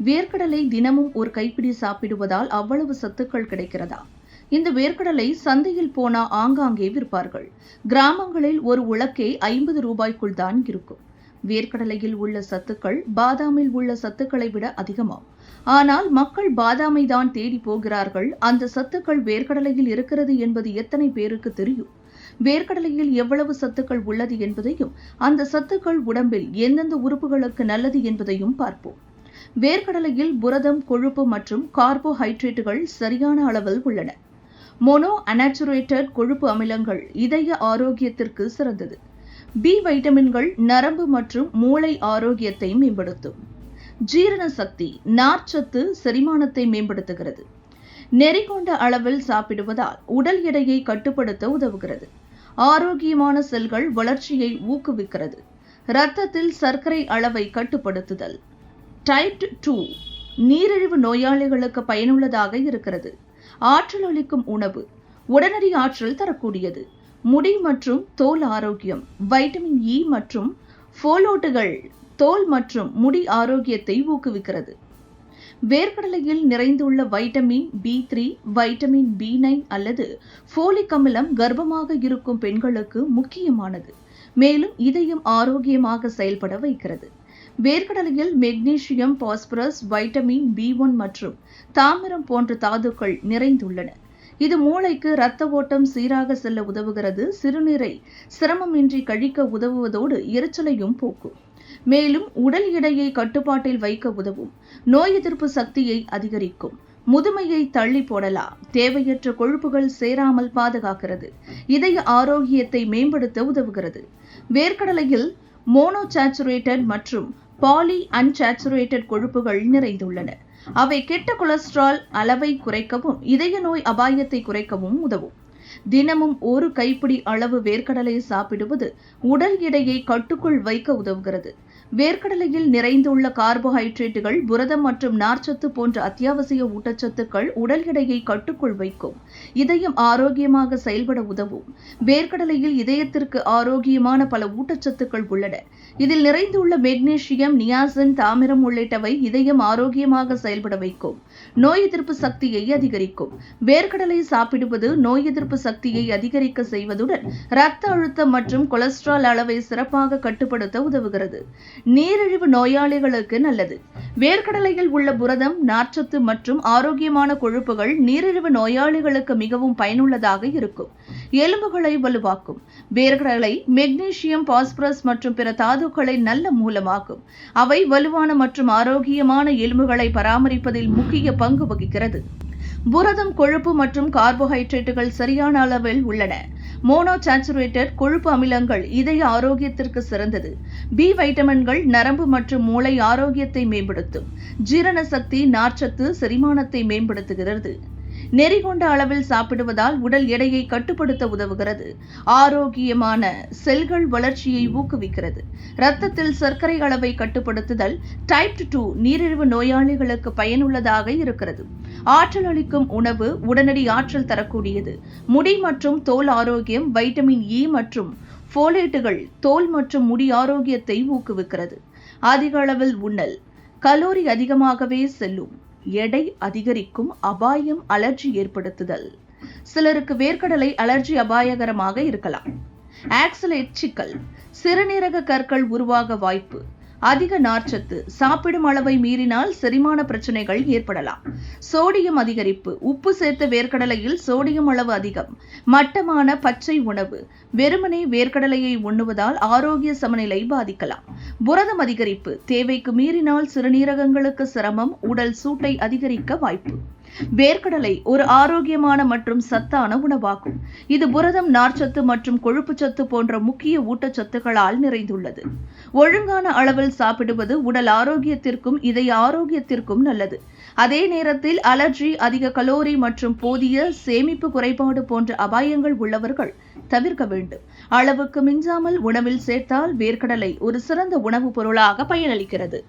வேர்க்கடலை தினமும் ஒரு கைப்பிடி சாப்பிடுவதால் அவ்வளவு சத்துக்கள் கிடைக்கிறதா? இந்த வேர்க்கடலை சந்தையில் போனா ஆங்காங்கே விற்பார்கள். கிராமங்களில் ஒரு உலக்கே ஐம்பது ரூபாய்க்குள் தான் இருக்கும். வேர்க்கடலையில் உள்ள சத்துக்கள் பாதாமில் உள்ள சத்துக்களை விட அதிகமாம். ஆனால் மக்கள் பாதாமை தான் தேடி போகிறார்கள். அந்த சத்துக்கள் வேர்க்கடலையில் இருக்கிறது என்பது எத்தனை பேருக்கு தெரியும்? வேர்க்கடலையில் எவ்வளவு சத்துக்கள் உள்ளது என்பதையும் அந்த சத்துக்கள் உடம்பில் எந்தெந்த உறுப்புகளுக்கு நல்லது என்பதையும் பார்ப்போம். வேர்க்கடலையில் புரதம் கொழுப்பு மற்றும் கார்போஹைட்ரேட்டுகள் சரியான அளவில் உள்ளன. மோனோ அனாச்சுரேட்டட் கொழுப்பு அமிலங்கள் இதய ஆரோக்கியத்திற்கு சிறந்தது. பி வைட்டமின்கள் நரம்பு மற்றும் மூளை ஆரோக்கியத்தை மேம்படுத்தும். ஜீரண சக்தி நார்ச்சத்து செரிமானத்தை மேம்படுத்துகிறது. நெறிகொண்ட அளவில் சாப்பிடுவதால் உடல் எடையை கட்டுப்படுத்த உதவுகிறது. ஆரோக்கியமான செல்கள் வளர்ச்சியை ஊக்குவிக்கிறது. இரத்தத்தில் சர்க்கரை அளவை கட்டுப்படுத்துதல். டைப் டூ நீரிழிவு நோயாளிகளுக்கு பயனுள்ளதாக இருக்கிறது. ஆற்றல் அளிக்கும் உணவு உடனடி ஆற்றல் தரக்கூடியது. முடி மற்றும் தோல் ஆரோக்கியம் வைட்டமின் இ e மற்றும் ஃபோலோட்டுகள் தோல் மற்றும் முடி ஆரோக்கியத்தை ஊக்குவிக்கிறது. வேர்க்கடலையில் நிறைந்துள்ள vitamin B three vitamin B nine அல்லது ஃபோலிக் அமிலம் கர்ப்பமாக இருக்கும் பெண்களுக்கு முக்கியமானது. மேலும் இதயம் ஆரோக்கியமாக செயல்பட வைக்கிறது. வேர்க்கடலையில் magnesium phosphorus vitamin B one மற்றும் தாமிரம் போன்ற தாதுக்கள் நிறைந்துள்ளன. இது மூளைக்கு இரத்த ஓட்டம் சீராக செல்ல உதவுகிறது. சிறுநீரை சிரமமின்றி கழிக்க உதவுவதோடு எரிச்சலையும் போக்கும். மேலும் உடல் எடையை கட்டுப்பாட்டில் வைக்க உதவும். நோய் எதிர்ப்பு சக்தியை அதிகரிக்கும். முதுமையை தள்ளி போடலாம். தேவையற்ற கொழுப்புகள் சேராமல் பாதுகாக்கிறது. இதய ஆரோக்கியத்தை மேம்படுத்த உதவுகிறது. வேர்க்கடலையில் மோனோசாச்சுரேட்டட் மற்றும் பாலி அன்சாச்சுரேட்டட் கொழுப்புகள் நிறைந்துள்ளன. அவை கெட்ட கொலஸ்ட்ரால் அளவை குறைக்கவும் இதய நோய் அபாயத்தை குறைக்கவும் உதவும். தினமும் ஒரு கைப்பிடி அளவு வேர்க்கடலை சாப்பிடுவது உடல் எடையை கட்டுக்குள் வைக்க உதவுகிறது. வேர்க்கடலையில் நிறைந்துள்ள கார்போஹைட்ரேட்டுகள் புரதம் மற்றும் நார்ச்சத்து போன்ற அத்தியாவசிய ஊட்டச்சத்துக்கள் உடல் எடையை கட்டுக்குள் வைக்கும். இதயம் ஆரோக்கியமாக செயல்பட உதவும். வேர்க்கடலையில் இதயத்திற்கு ஆரோக்கியமான பல ஊட்டச்சத்துக்கள் உள்ளன. இதில் நிறைந்துள்ள மெக்னீசியம் நியாசின் தாமிரம் உள்ளிட்டவை இதயம் ஆரோக்கியமாக செயல்பட வைக்கும். நோய் எதிர்ப்பு சக்தியை அதிகரிக்கும். வேர்க்கடலை சாப்பிடுவது நோய் எதிர்ப்பு சக்தியை அதிகரிக்க செய்வதுடன் இரத்த அழுத்தம் மற்றும் கொலஸ்ட்ரால் அளவை சிறப்பாக கட்டுப்படுத்த உதவுகிறது. நீரிழிவு நோயாளிகளுக்கு நல்லது. வேர்க்கடலையில் உள்ள புரதம் நார்ச்சத்து மற்றும் ஆரோக்கியமான கொழுப்புகள் நீரிழிவு நோயாளிகளுக்கு மிகவும் பயனுள்ளதாக இருக்கும். எலும்புகளை வலுவாக்கும். வேர்க்கடலை மெக்னீசியம் பாஸ்பரஸ் மற்றும் பிற தாதுக்களை நல்ல மூலமாகும் அவை வலுவான மற்றும் ஆரோக்கியமான எலும்புகளை பராமரிப்பதில் முக்கிய பங்கு வகிக்கிறது. புரதம் கொழுப்பு மற்றும் கார்போஹைட்ரேட்டுகள் சரியான அளவில் உள்ளன. மோனோசாச்சுரேட்டட் கொழுப்பு அமிலங்கள் இதய ஆரோக்கியத்திற்கு சிறந்தது. பி வைட்டமின்கள் நரம்பு மற்றும் மூளை ஆரோக்கியத்தை மேம்படுத்தும். ஜீரண சக்தி நார்ச்சத்து செரிமானத்தை மேம்படுத்துகிறது. நெறி கொண்ட அளவில் சாப்பிடுவதால் உடல் எடையை கட்டுப்படுத்த உதவுகிறது. ஆரோக்கியமான செல்கள் வளர்ச்சியை ஊக்குவிக்கிறது. இரத்தத்தில் சர்க்கரை அளவை கட்டுப்படுத்துதல் டைப் டூ நீரிழிவு நோயாளிகளுக்கு பயனுள்ளதாக இருக்கிறது. ஆற்றல் அளிக்கும் உணவு உடனடி ஆற்றல் தரக்கூடியது. முடி மற்றும் தோல் ஆரோக்கியம் வைட்டமின் இ e மற்றும் ஃபோலேட்டுகள் தோல் மற்றும் முடி ஆரோக்கியத்தை ஊக்குவிக்கிறது. அதிக அளவில் உண்ணல். கலோரி அதிகமாகவே செல்லும். எடை அதிகரிக்கும் அபாயம் அலர்ஜி ஏற்படுத்துதல். சிலருக்கு வேர்க்கடலை அலர்ஜி அபாயகரமாக இருக்கலாம். ஆக்சலேட் சிக்கல் சிறுநீரக கற்கள் உருவாக வாய்ப்பு அதிக நார்ச்சத்து சாப்பிடும் அளவை மீறினால் செரிமான பிரச்சனைகள் ஏற்படலாம். சோடியம் அதிகரிப்பு உப்பு சேர்த்த வேர்க்கடலையில் சோடியம் அளவு அதிகம் மட்டமான பச்சை உணவு வெறுமனே வேர்க்கடலையை உண்ணுவதால் ஆரோக்கிய சமநிலை பாதிக்கலாம். புரதம் அதிகரிப்பு தேவைக்கு மீறினால் சிறுநீரகங்களுக்கு சிரமம் உடல் சூட்டை அதிகரிக்க வாய்ப்பு. வேர்க்கடலை ஒரு ஆரோக்கியமான மற்றும் சத்தான உணவாகும். இது புரதம் நார்ச்சத்து மற்றும் கொழுப்பு சத்து போன்ற முக்கிய ஊட்டச்சத்துக்களால் நிறைந்துள்ளது. ஒழுங்கான அளவில் சாப்பிடுவது உடல் ஆரோக்கியத்திற்கும் இதய ஆரோக்கியத்திற்கும் நல்லது. அதே நேரத்தில் அலர்ஜி அதிக கலோரி மற்றும் போதிய சேமிப்பு குறைபாடு போன்ற அபாயங்கள் உள்ளவர்கள் தவிர்க்க வேண்டும். அளவுக்கு மிஞ்சாமல் உணவில் சேர்த்தால் வேர்க்கடலை ஒரு சிறந்த உணவுப் பொருளாக பயனளிக்கிறது.